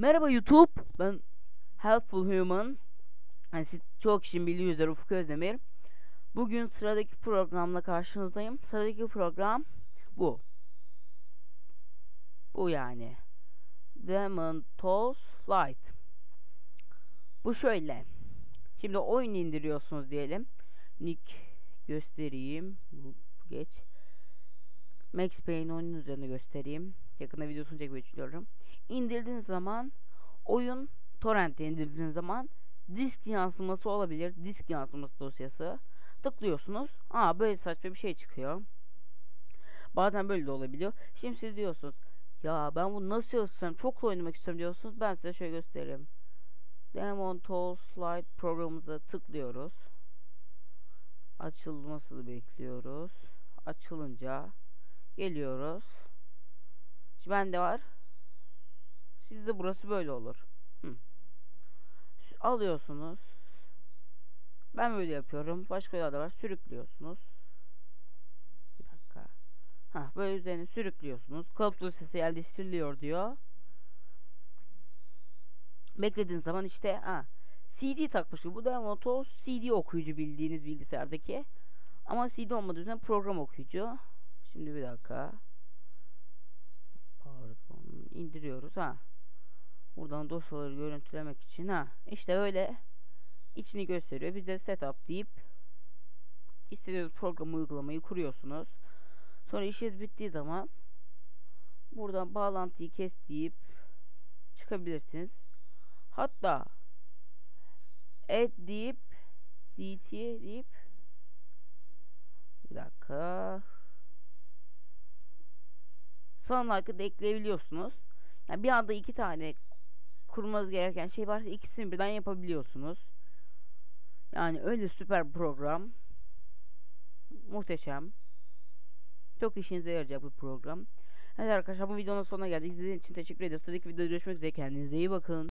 Merhaba YouTube. Ben Helpful Human. Yani siz çok kişinin bildiği üzere Ufuk Özdemir. Bugün sıradaki programla karşınızdayım. Sıradaki program bu. Bu yani. Demon Tools Lite. Bu şöyle. Şimdi oyun indiriyorsunuz diyelim. Nick göstereyim. Bu geç. Max Payne oyunun üzerine göstereyim. Yakında videosunu çekmeyi düşünüyorum. İndirdiğiniz zaman oyun torrent'e indirdiğiniz zaman disk yansıması olabilir. Disk yansıması dosyası. Tıklıyorsunuz. Aa böyle saçma bir şey çıkıyor. Bazen böyle de olabiliyor. Şimdi siz diyorsunuz ya ben bunu nasıl çalıştıracağım çok oynamak istiyorum diyorsunuz. Ben size şöyle göstereyim. Demon Tools Lite programımıza tıklıyoruz. Açılmasını bekliyoruz. Açılınca geliyoruz. Şimdi bende var. Sizde burası böyle olur. Hı. Alıyorsunuz. Ben böyle yapıyorum. Başka da var. Sürüklüyorsunuz. Bir dakika. Ha böyle üzerine sürüklüyorsunuz. Kalıp dosyası yerleştiriliyor diyor. Beklediğiniz zaman işte ha CD takmış gibi. Bu da Motos CD okuyucu bildiğiniz bilgisayardaki. Ama CD olmadığı üzerine program okuyucu. Şimdi bir dakika. İndiriyoruz ha. Buradan dosyaları görüntülemek için ha. İşte öyle içini gösteriyor. Bize setup deyip istediğiniz programı uygulamayı kuruyorsunuz. Sonra işiniz bittiği zaman buradan bağlantıyı kes deyip çıkabilirsiniz. Hatta add deyip dt deyip bir dakika son like'ı da ekleyebiliyorsunuz. Yani bir anda iki tane kurmanız gereken şey varsa ikisini birden yapabiliyorsunuz. Yani öyle süper program. Muhteşem. Çok işinize yarayacak bir program. Evet arkadaşlar bu videonun sonuna geldik. Sizin için teşekkür ederiz. Sıradaki videoda görüşmek üzere. Kendinize iyi bakın.